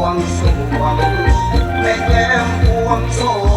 วงสวงแม่แก้มพวงสวง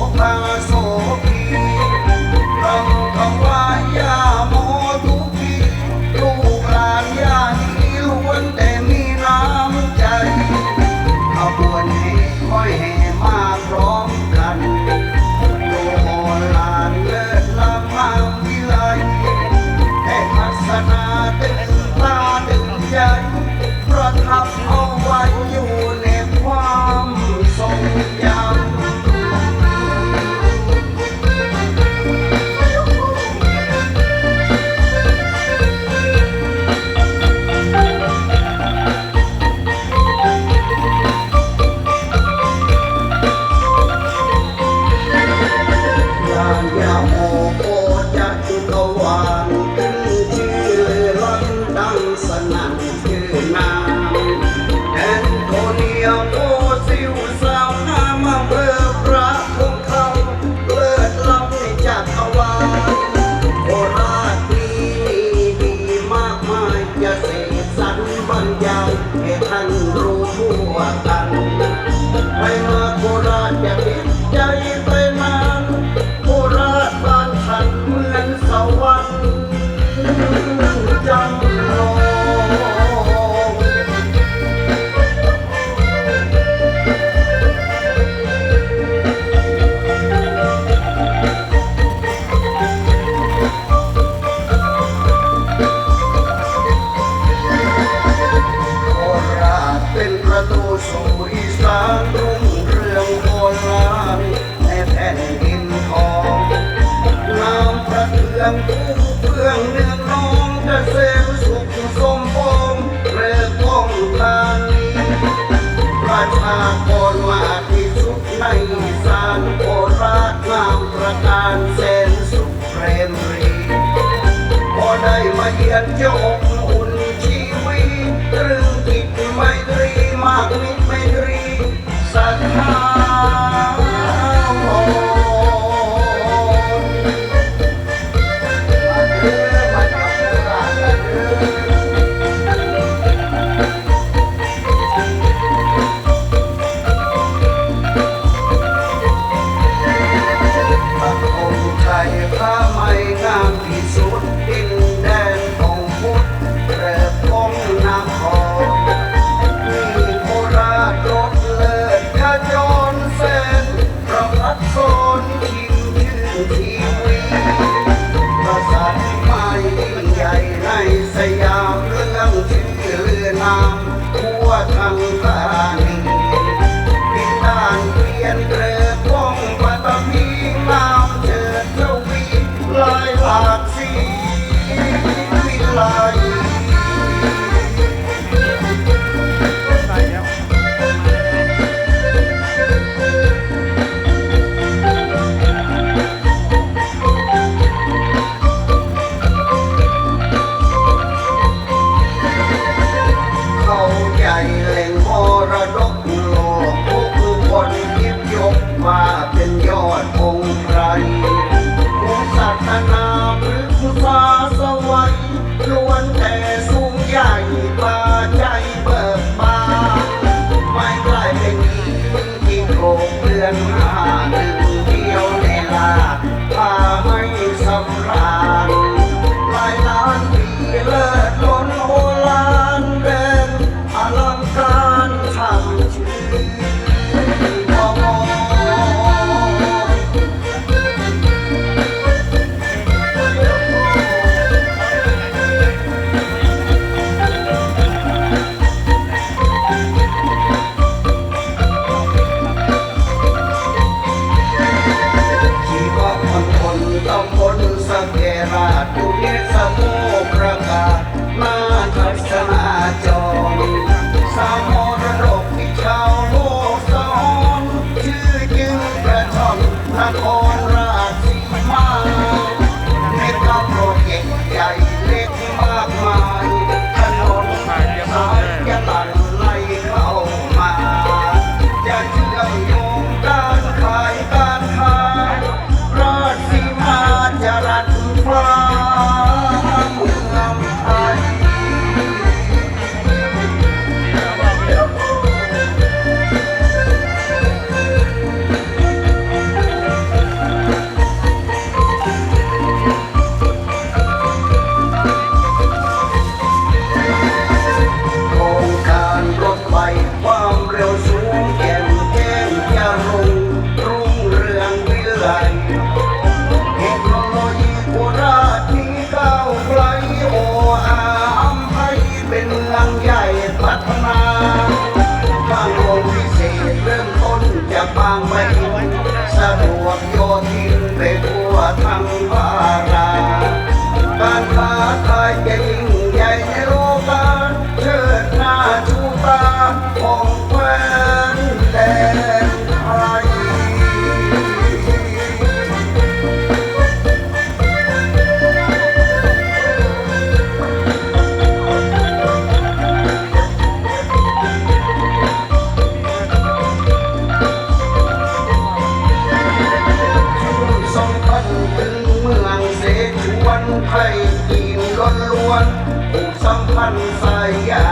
ไทยจีนล้วนผูกสัมพันธ์สายใหญ่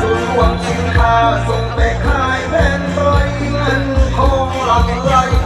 สุนรวงสิงค้าส่งไปคายแผ่นรอยเงินทองหลังไหล